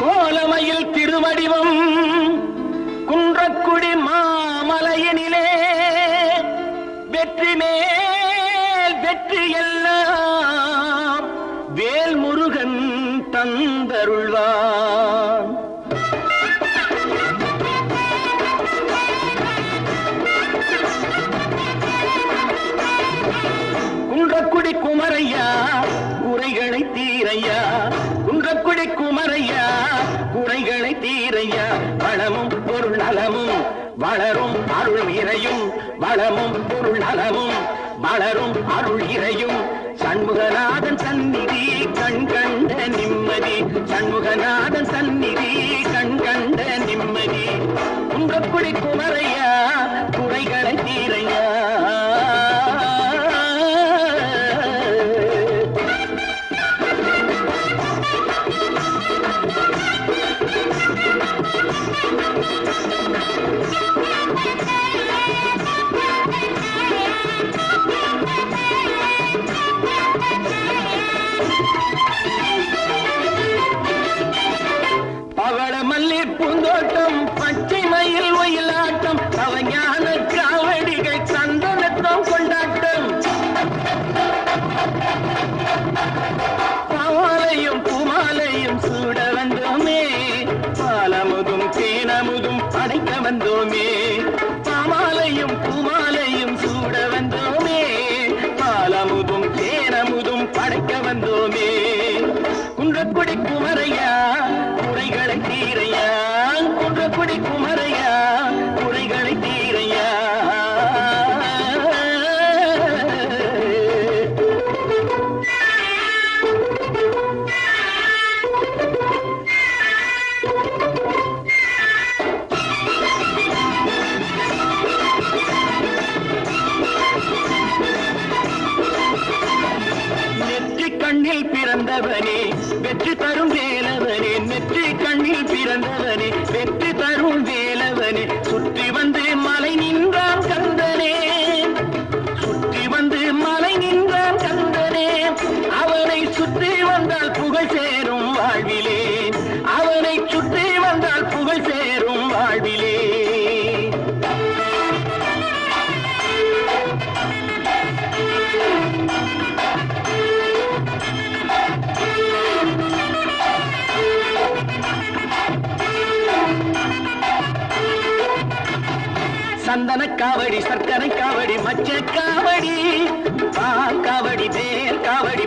கோலமையில் திருவடிவம் குன்றக்குடி மாமலையினிலே வெற்றி மேல் வெற்றி எல்லாம் வேல் முருகன் தந்தருள்வான். குன்றக்குடி குமரையா உரைகளை தீரையா குன்றக்குடி குமரையா வளமும் பொருள் நலமும். வளரும் அருள் இறையும். வளமும் பொருள் நலமும். வளரும் அருள் இறையும். சண்முகநாதன் சந்நிதி கண் கண்ட நிம்மதி. சண்முகநாதன் சந்நிதி கண் கண்ட நிம்மதி. குன்றக்குடி குமரை பவள மல்லி பூந்தோட்டம் பச்சை மயில் ஒயிலாட்டம் அவஞான காவடிகள் சந்தனத்தம் கொண்டாட்டம். பாலையும் பூமாலையும் சூட வந்தோமே பாலமுதும் தேனமுதும் வந்தோமே. வந்தோமே. குன்றக்குடி பிறந்தவனே வெற்றி தரும் வேலவனே நெற்றி கண்ணில் பிறந்தவனே வெற்றி தரும் சந்தன காவடி சர்க்கரை காவடி மச்ச காவடி பால் காவடி தேர் காவடி.